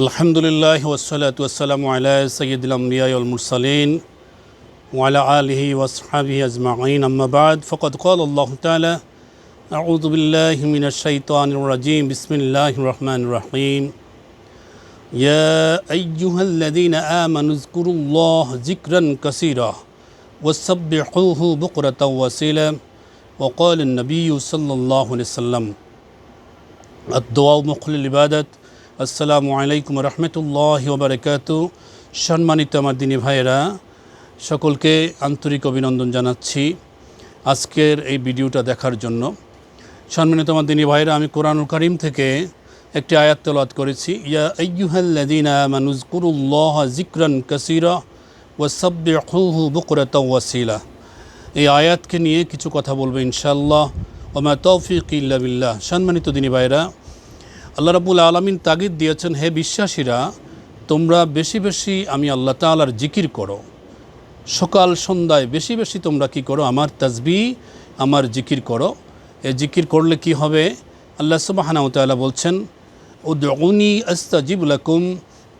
الحمد لله والصلاة والسلام على سيد الأنبياء والمرسلين وعلى آله وأصحابه أجمعين أما بعد فقد قال الله تعالى أعوذ بالله من الشيطان الرجيم بسم الله الرحمن الرحيم يا أيها الذين آمنوا اذكروا الله ذكرا كثيرا وسبحوه بكرة وسيلا وقال النبي صلى الله عليه وسلم الدعاء مخل العبادت আসসালামু আলাইকুম রহমতুল্লাহ ওবরাকাত সম্মানিত আমার দিনী ভাইয়েরা, সকলকে আন্তরিক অভিনন্দন জানাচ্ছি আজকের এই ভিডিওটা দেখার জন্য। সম্মানিত আমার দিনী ভাইয়েরা, আমি কোরআনুল করিম থেকে একটি আয়াত তেলাওয়াত করেছি। ইয়া আইয়ুহাল্লাযীনা মানুযকুরুল্লাহ যিকরান কাসীরা ওয়াসাব্বিহুহু বুকরাতাও ওয়াসিলা। এই আয়াতকে নিয়ে কিছু কথা বলব ইনশাআল্লাহ। ওমা তৌফিক ইল্লা বিল্লাহ। সম্মানিত দিনী ভাইয়েরা আল্লাহ রাবুল আলমিন তাগিদ দিয়েছেন, হে বিশ্বাসীরা, তোমরা বেশি বেশি আমি আল্লাহ তালার জিকির করো। সকাল সন্ধ্যায় বেশি বেশি তোমরা কি করো? আমার তাজবি আমার জিকির করো। এ জিকির করলে কি হবে? আল্লাহ সুবাহানাউতালা বলছেন ও দগুনি আস্তাজিবুলাকুম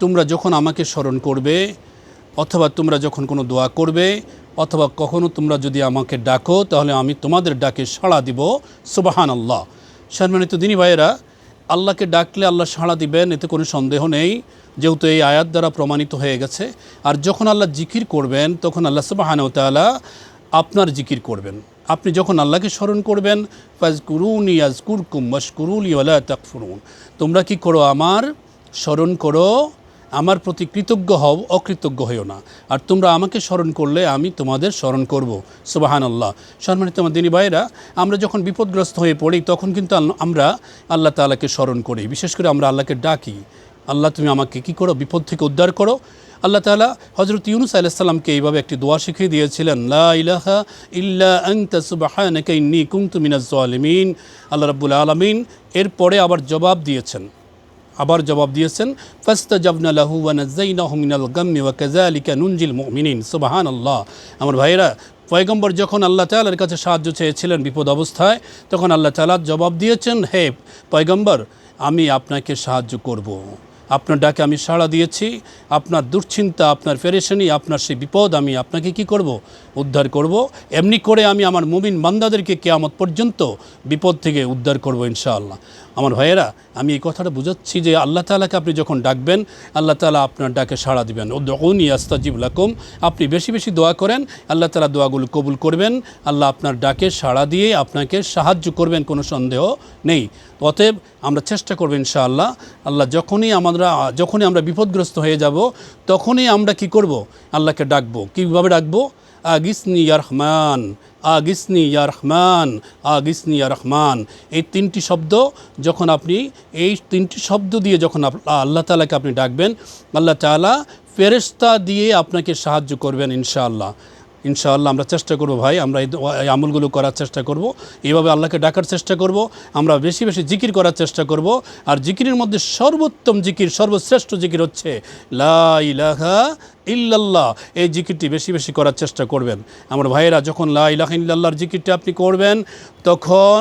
তোমরা যখন আমাকে স্মরণ করবে, অথবা তোমরা যখন কোনো দোয়া করবে, অথবা কখনো তোমরা যদি আমাকে ডাকো, তাহলে আমি তোমাদের ডাকে সাড়া দিব। সুবাহান আল্লাহ সম্মানিত দিনী ভাইয়েরা আল্লাহকে ডাকলে আল্লাহ সাড়া দিবেন, এতে কোনো সন্দেহ নেই। যেহেতু এই আয়াত দ্বারা প্রমাণিত হয়ে গেছে। আর যখন আল্লাহ জিকির করবেন, তখন আল্লাহ সুবাহানতালা আপনার জিকির করবেন। আপনি যখন আল্লাহকে স্মরণ করবেন ফাজ কুরুন ইয়াজ কুরকুম মশকুরুল ইউলা তাকফুরুন। তোমরা কি করো আমার? স্মরণ করো আমার প্রতি কৃতজ্ঞ হও, অকৃতজ্ঞ হইও না। আর তোমরা আমাকে স্মরণ করলে আমি তোমাদের স্মরণ করব। সুবাহান আল্লাহ সম্মানিত আমার দিনী ভাইরা আমরা যখন বিপদগ্রস্ত হয়ে পড়ি, তখন কিন্তু আমরা আল্লাহ তালাকে স্মরণ করি। বিশেষ করে আমরা আল্লাহকে ডাকি। আল্লাহ, তুমি আমাকে কি করো? বিপদ থেকে উদ্ধার করো। আল্লাহ তালা হজরত ইউনুস আলাইসাল্লামকে এইভাবে একটি দোয়া শিখিয়ে দিয়েছিলেন ইল্লা জালিমিন আল্লাহ রাব্বুল আলামিন এরপরে আবার জবাব দিয়েছেন। আবার জবাব দিয়েছেন ফাস্তা জাবনা লাহু ওয়ানাজাইনাহু মিনাল গাম্মি ওয়া কাযালিকা নুনজিল মুমিনিন। সুবহানাল্লাহ। আমার ভাইয়েরা, পয়গম্বর যখন আল্লাহ তাআলার কাছে সাহায্য চেয়েছিলেন বিপদ অবস্থায়, তখন আল্লাহ তাআলা জবাব দিয়েছেন, হে পয়গম্বর, আমি আপনাকে সাহায্য করব। আপনার ডাকে আমি সাড়া দিয়েছি। আপনার দুশ্চিন্তা, আপনার ফেরেশানি, আপনার সেই বিপদ, আমি আপনাকে কি করব? উদ্ধার করব। এমনি করে আমি আমার মুমিন বান্দাদেরকে কেয়ামত পর্যন্ত বিপদ থেকে উদ্ধার করব ইনশাআল্লাহ। আমার ভাইয়েরা, আমি এই কথাটা বুঝাচ্ছি যে আল্লাহ তালাকে আপনি যখন ডাকবেন, আল্লাহ তালা আপনার ডাকে সাড়া দিবেন। ও দৌনি আস্তাজিব লাকুম। আপনি বেশি বেশি দোয়া করেন, আল্লাহ তালা দোয়াগুলো কবুল করবেন, আল্লাহ আপনার ডাকে সাড়া দিয়ে আপনাকে সাহায্য করবেন, কোনো সন্দেহ নেই। অতএব আমরা চেষ্টা করব ইনশাআল্লাহ, আল্লাহ যখনই আমরা যখনই আমরা বিপদগ্রস্ত হয়ে যাব, তখনই আমরা কি করব? আল্লাহকে ডাকবো। কীভাবে ডাকবো? আগিসনি ইয়ারহমান আগিসনি ইয়া রহমান, আগিসনি ইয়ারহমান এই তিনটি শব্দ যখন আপনি, এই তিনটি শব্দ দিয়ে যখন আল্লাহ তালাকে আপনি ডাকবেন, আল্লাহ তালা ফেরেস্তা দিয়ে আপনাকে সাহায্য করবেন ইনশাআল্লাহ। ইনশাআল্লাহ আমরা চেষ্টা করব ভাই, আমরা এই আমলগুলো করার চেষ্টা করব। এইভাবে আল্লাহকে ডাকার চেষ্টা করব, আমরা বেশি বেশি জিকির করার চেষ্টা করব। আর জিকিরের মধ্যে সর্বোত্তম জিকির, সর্বশ্রেষ্ঠ জিকির হচ্ছে, লা ইলাহা ইল্লাল্লাহ। এই জিকিরটি বেশি বেশি করার চেষ্টা করবেন। আমার ভাইয়েরা, যখন লা ইলাহা ইল্লাল্লাহর জিকিরটি আপনি করবেন, তখন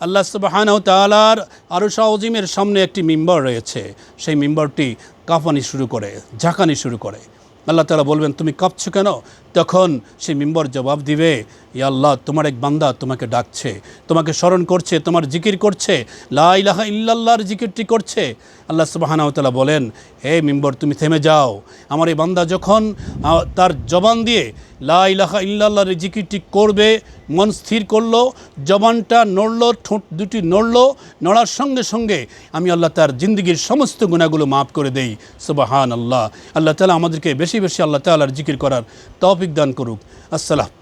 আল্লাহ সুবাহানাও তালার আরও শাহজিমের সামনে একটি মিম্বার রয়েছে। সেই মিম্বারটি কাঁপানি শুরু করে, ঝাঁকানি শুরু করে। আল্লাহ তালা বলবেন তুমি কাঁপছো কেন? তখন সে মিম্বর জবাব দিবে ইয়া আল্লাহ, তোমার এক বান্দা তোমাকে ডাকছে, তোমাকে স্মরণ করছে, তোমার জিকির করছে, লা ইলাহা ইল্লাল্লাহর জিকিরটি করছে। আল্লাহ সুবাহানাউতালা বলেন, হে মিম্বর, তুমি থেমে যাও। আমার এই বান্দা যখন তার জবান দিয়ে লা ইলাহা ইল্লাল্লাহর জিকিরটি করবে, মন স্থির করল, জবানটা নড়লো, ঠোঁট দুটি নড়লো, নড়ার সঙ্গে সঙ্গে আমি আল্লাহ তার জিন্দগির সমস্ত গুণাগুলো মাফ করে দেই। সুবাহান আল্লাহ আল্লাহ তালা আমাদেরকে বেশি বেশি আল্লাহ তালার জিকির করার তৌফিক দান করুক। আসসালাম।